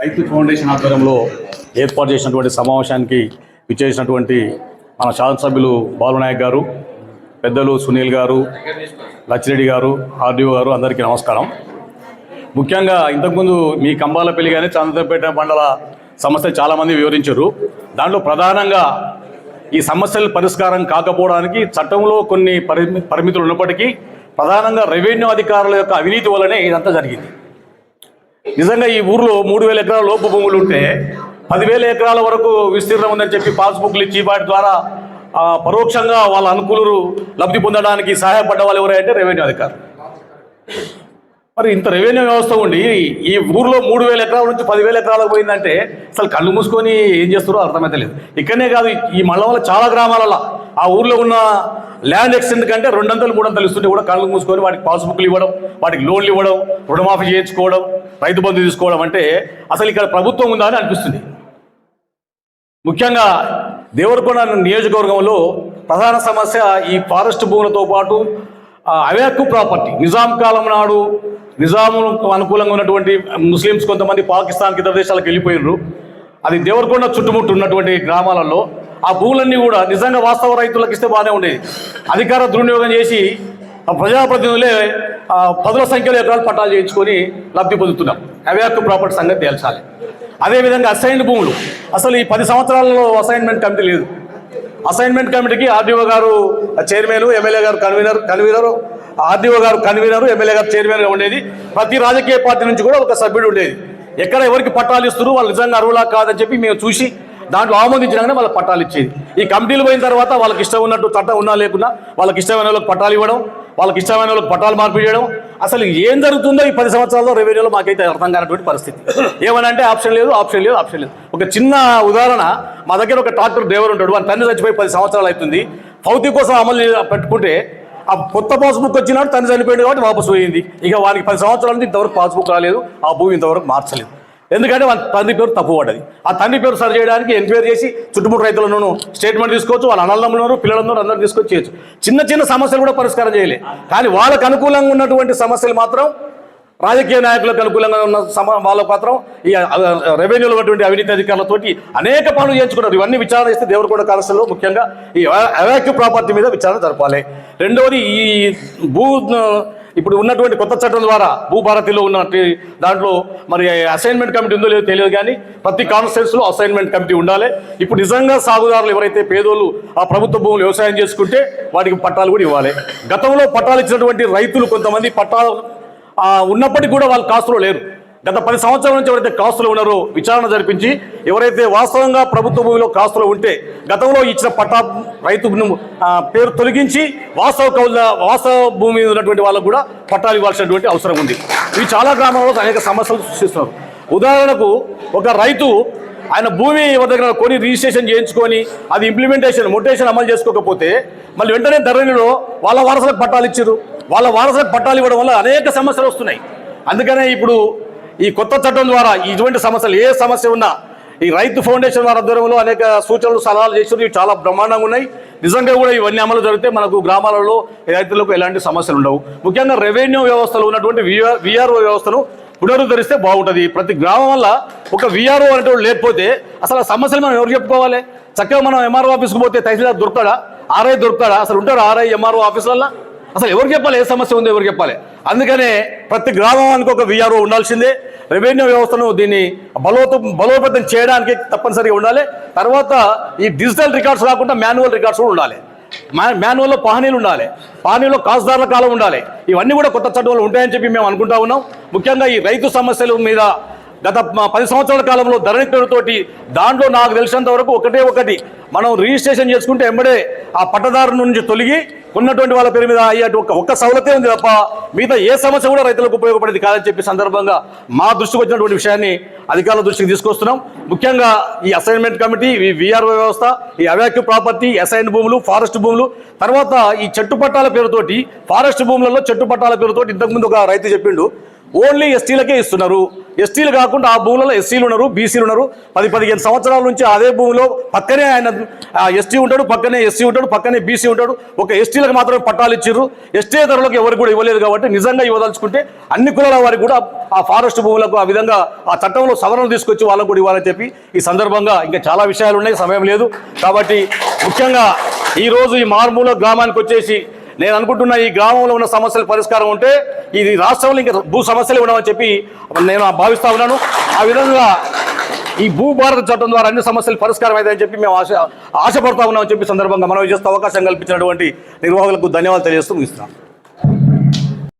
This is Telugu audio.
రైతు ఫౌండేషన్ ఆధ్వర్యంలో ఏర్పాటు చేసినటువంటి సమావేశానికి విచ్చేసినటువంటి మన శాసనసభ్యులు బాలునాయక్ గారు పెద్దలు సునీల్ గారు లచ్చిరెడ్డి గారు ఆర్డీఓ గారు అందరికీ నమస్కారం. ముఖ్యంగా ఇంతకుముందు మీ కంబాలపల్లి కానీ చంద్రపేట మండల సమస్య చాలామంది వివరించారు. దాంట్లో ప్రధానంగా ఈ సమస్యల పరిష్కారం కాకపోవడానికి చట్టంలో కొన్ని పరిమి పరిమితులు ఉన్నప్పటికీ ప్రధానంగా రెవెన్యూ అధికారుల యొక్క అవినీతి వల్లనే ఇదంతా జరిగింది. నిజంగా ఈ ఊర్లో మూడు వేల ఎకరాల లోపు భూములు ఉంటే పదివేల ఎకరాల వరకు విస్తీర్ణం ఉందని చెప్పి పాస్బుక్లు ఇచ్చి వాటి ద్వారా పరోక్షంగా వాళ్ళ అనుకూలు లబ్ధి పొందడానికి సహాయపడ్డ వాళ్ళు ఎవరంటే రెవెన్యూ అధికారులు. మరి ఇంత రెవెన్యూ వ్యవస్థ ఉండి ఈ ఊర్లో మూడు వేల ఎకరాల నుంచి పదివేల ఎకరాలకు పోయిందంటే అసలు కళ్ళు మూసుకొని ఏం చేస్తారో అర్థమైతే లేదు. ఇక్కడనే కాదు ఈ మండలంలో చాలా గ్రామాలలో ఆ ఊర్లో ఉన్న ల్యాండ్ ఎక్స్టెండ్ కంటే రెండంతలు మూడంతలు ఇస్తుంటే కూడా కళ్ళు మూసుకొని వాటికి పాస్బుక్లు ఇవ్వడం వాటికి లోన్లు ఇవ్వడం రుణమాఫీ చేయించుకోవడం రైతు బంధు తీసుకోవడం అంటే అసలు ఇక్కడ ప్రభుత్వం ఉందా అని అనిపిస్తుంది. ముఖ్యంగా దేవరకొండ నియోజకవర్గంలో ప్రధాన సమస్య ఈ ఫారెస్ట్ భూములతో పాటు ఆ, అవేక్కు ప్రాపర్టీ. నిజాం కాలం నాడు నిజాము అనుకూలంగా ఉన్నటువంటి ముస్లిమ్స్ కొంతమంది పాకిస్తాన్కి ఇతర దేశాలకు వెళ్ళిపోయినారు అది దేవరకొండ చుట్టుముట్టు ఉన్నటువంటి గ్రామాలలో ఆ భూములన్నీ కూడా నిజంగా వాస్తవ రైతులకు ఇస్తే బాగానే ఉండేది. అధికార దుర్వినియోగం చేసి ప్రజాప్రతినిధులే పదుల సంఖ్యలో ఎకరాలు పట్టాలు చేయించుకొని లబ్ధి పొందుతున్నాం అవేక్కు ప్రాపర్టీ సంగతి తేల్చాలి. అదేవిధంగా అసైన్డ్ భూములు. అసలు ఈ పది సంవత్సరాలలో అసైన్మెంట్ కమిటీ లేదు. అసైన్మెంట్ కమిటీకి ఆర్డీఓ గారు చైర్మన్ ఎమ్మెల్యే గారు కన్వీనర్ కన్వీనర్ ఆర్డీఓ గారు కన్వీనర్ ఎమ్మెల్యే గారు చైర్మన్గా ఉండేది. ప్రతి రాజకీయ పార్టీ నుంచి కూడా ఒక సభ్యుడు ఉండేది. ఎక్కడ ఎవరికి పట్టాలు ఇస్తారు వాళ్ళు నిజంగా అరువులా కాదని చెప్పి మేము చూసి దాంట్లో ఆమోదించినాకనే వాళ్ళకి పట్టాలు ఇచ్చేది. ఈ కమిటీలు పోయిన తర్వాత వాళ్ళకి ఇష్టం ఉన్నట్టు చట్టం ఉన్నా లేకున్నా వాళ్ళకి ఇష్టమైన వాళ్ళకి పట్టాలు ఇవ్వడం వాళ్ళకి ఇష్టమైన వాళ్ళకి పట్టాలు మార్పు చేయడం అసలు ఏం జరుగుతుందో ఈ పది సంవత్సరాల్లో రెవెన్యూలో మాకైతే అర్థం కానటువంటి పరిస్థితి. ఏమనంటే ఆప్షన్ లేదు ఆప్షన్ లేదు ఆప్షన్ లేదు. ఒక చిన్న ఉదాహరణ మా దగ్గర ఒక ట్రాక్టర్ డ్రైవర్ ఉంటాడు వాళ్ళ తండ్రి చచ్చిపోయి పది సంవత్సరాలు అవుతుంది. ఫౌతి కోసం అమలు పెట్టుకుంటే ఆ కొత్త పాస్బుక్ వచ్చినాడు తను చనిపోయింది కాబట్టి వాపసు పోయింది. ఇక వానికి పది సంవత్సరాల నుంచి ఇంతవరకు పాస్బుక్ రాలేదు ఆ భూమి ఇంతవరకు మార్చలేదు. ఎందుకంటే వాళ్ళ తండ్రి పేరు తప్పు పడ్డది. ఆ తండ్రి పేరు సరి చేయడానికి ఎంక్వైరీ చేసి చుట్టుముట్టు రైతులను స్టేట్మెంట్ తీసుకోవచ్చు వాళ్ళ అన్నదమ్ములను పిల్లలందరూ అందరూ తీసుకొచ్చి చేయొచ్చు చిన్న చిన్న సమస్యలు కూడా పరిష్కారం చేయలే. కానీ వాళ్ళకు అనుకూలంగా ఉన్నటువంటి సమస్యలు మాత్రం రాజకీయ నాయకులకు అనుకూలంగా ఉన్న సమా వాళ్ళ మాత్రం ఈ రెవెన్యూలో ఉన్నటువంటి అవినీతి అధికారులతోటి అనేక పనులు చేయించుకున్నారు. ఇవన్నీ విచారణ చేస్తే దేవరకొండ కాలస్యంలో ముఖ్యంగా ఈ అవాక్యూ ప్రాపర్టీ మీద విచారణ జరపాలి. రెండవది ఈ భూ ఇప్పుడు ఉన్నటువంటి కొత్త చట్టం ద్వారా భూభారతిలో ఉన్నటువంటి దాంట్లో మరి అసైన్మెంట్ కమిటీ ఉందో లేదో తెలియదు కానీ ప్రతి కాన్స్టిట్యూన్స్లో అసైన్మెంట్ కమిటీ ఉండాలి. ఇప్పుడు నిజంగా సాగుదారులు ఎవరైతే పేదోళ్ళు ఆ ప్రభుత్వ భూములు వ్యవసాయం చేసుకుంటే వాటికి పట్టాలు కూడా ఇవ్వాలి. గతంలో పట్టాలు ఇచ్చినటువంటి రైతులు కొంతమంది పట్టాలు ఉన్నప్పటికీ కూడా వాళ్ళు కాస్తులో లేరు. గత పది సంవత్సరాల నుంచి ఎవరైతే కాస్తులు ఉన్నారో విచారణ జరిపించి ఎవరైతే వాస్తవంగా ప్రభుత్వ భూమిలో కాస్తులు ఉంటే గతంలో ఇచ్చిన పట్టా రైతు పేరు తొలగించి వాస్తవ కౌల వాస్తవ భూమి ఉన్నటువంటి వాళ్ళకు కూడా పట్టాలు ఇవ్వాల్సినటువంటి అవసరం ఉంది. ఇవి చాలా గ్రామాల్లో అనేక సమస్యలు సృష్టిస్తున్నారు. ఉదాహరణకు ఒక రైతు ఆయన భూమి ఎవరి దగ్గర కొని రిజిస్ట్రేషన్ చేయించుకొని అది ఇంప్లిమెంటేషన్ మొటేషన్ అమలు చేసుకోకపోతే మళ్ళీ వెంటనే ధరణిలో వాళ్ళ వారసులకు పట్టాలు ఇచ్చారు. వాళ్ళ వారసులకు పట్టాలు ఇవ్వడం వల్ల అనేక సమస్యలు వస్తున్నాయి. అందుకనే ఇప్పుడు ఈ కొత్త చట్టం ద్వారా ఇటువంటి సమస్యలు ఏ సమస్య ఉన్నా ఈ రైతు ఫౌండేషన్ వారి ఆధ్వర్యంలో అనేక సూచనలు సలహాలు చేసారు ఇవి చాలా బ్రహ్మాండంగా ఉన్నాయి. నిజంగా కూడా ఇవన్నీ అమలు జరిగితే మనకు గ్రామాలలో రైతులకు ఎలాంటి సమస్యలు ఉండవు. ముఖ్యంగా రెవెన్యూ వ్యవస్థలో ఉన్నటువంటి విఆర్ఓ వ్యవస్థను పునరుద్ధరిస్తే బాగుంటుంది. ప్రతి గ్రామం వల్ల ఒక విఆర్ఓ అనేటువంటి లేకపోతే అసలు ఆ సమస్యలు మనం ఎవరు చెప్పుకోవాలి? చక్కగా మనం ఎంఆర్ఓ ఆఫీస్కి పోతే తహసీల్దార్ దొరుకుతాడా? ఆర్ఐ దొరుకుతాడా? అసలు ఉంటాడు ఆర్ఐ ఎంఆర్ఓ ఆఫీసులలో అసలు ఎవరు చెప్పాలి? ఏ సమస్య ఉందో ఎవరు చెప్పాలి? అందుకనే ప్రతి గ్రామానికి ఒక విఆర్ఓ ఉండాల్సిందే. రెవెన్యూ వ్యవస్థను దీన్ని బలోత బలోపేతం చేయడానికి తప్పనిసరిగా ఉండాలి. తర్వాత ఈ డిజిటల్ రికార్డ్స్ కాకుండా మాన్యువల్ రికార్డ్స్ కూడా ఉండాలి. మాన్యువల్లో పహనీలు ఉండాలి. పహనీలో కాసుదారుల కాలం ఉండాలి. ఇవన్నీ కూడా కొత్త చట్టంలో ఉంటాయని చెప్పి మేము అనుకుంటా ఉన్నాం. ముఖ్యంగా ఈ రైతు సమస్యల మీద గత పది సంవత్సరాల కాలంలో ధరణి పేరుతోటి దాంట్లో నాకు తెలిసినంత వరకు ఒకటే ఒకటి మనం రిజిస్ట్రేషన్ చేసుకుంటే ఎంబడే ఆ పట్టదారు నుంచి తొలగి ఉన్నటువంటి వాళ్ళ పేరు మీద అయ్యేటి ఒక ఒక్క సౌలతే ఉంది తప్ప మిగతా ఏ సమస్య కూడా రైతులకు ఉపయోగపడేది కాదని చెప్పి సందర్భంగా మా దృష్టికి వచ్చినటువంటి విషయాన్ని అధికారుల దృష్టికి తీసుకొస్తున్నాం. ముఖ్యంగా ఈ అసైన్మెంట్ కమిటీ ఈ విఆర్ఓ వ్యవస్థ ఈ అవాక్యూ ప్రాపర్టీ అసైన్ భూములు ఫారెస్ట్ భూములు తర్వాత ఈ చెట్టు పట్టాల పేరుతోటి ఫారెస్ట్ భూములలో చెట్టు పట్టాల పేరుతోటి ఇంతకుముందు ఒక రైతు చెప్పిండు ఓన్లీ ఎస్టీలకే ఇస్తున్నారు. ఎస్టీలు కాకుండా ఆ భూములలో ఎస్సీలు ఉన్నారు బీసీలు ఉన్నారు. పది పదిహేను సంవత్సరాల నుంచి అదే భూమిలో పక్కనే ఆయన ఎస్టీ ఉంటాడు పక్కనే ఎస్సీ ఉంటాడు పక్కనే బీసీ ఉంటాడు. ఒక ఎస్టీలకు మాత్రమే పట్టాలు ఎస్టీ ధరలకు ఎవరికి కూడా ఇవ్వలేదు కాబట్టి నిజంగా ఇవ్వదలుచుకుంటే అన్ని కులాల వారికి కూడా ఆ ఫారెస్ట్ భూములకు ఆ విధంగా ఆ చట్టంలో సవరణలు తీసుకొచ్చి వాళ్ళకు కూడా ఇవ్వాలని చెప్పి ఈ సందర్భంగా ఇంకా చాలా విషయాలు ఉన్నాయి సమయం లేదు. కాబట్టి ముఖ్యంగా ఈరోజు ఈ మారుమూల గ్రామానికి వచ్చేసి నేను అనుకుంటున్న ఈ గ్రామంలో ఉన్న సమస్యల పరిష్కారం ఉంటే ఇది రాష్ట్రంలో ఇంకా భూ సమస్యలు ఉండవని చెప్పి నేను భావిస్తా ఉన్నాను. ఆ విధంగా ఈ భూభారత చట్టం ద్వారా అన్ని సమస్యలు పరిష్కారం అవుతాయని చెప్పి మేము ఆశ ఆశపడతా ఉన్నామని చెప్పి సందర్భంగా మనం చేస్తే అవకాశం కల్పించినటువంటి నిర్వాహకులకు ధన్యవాదాలు తెలియజేస్తూ ముగిస్తున్నాం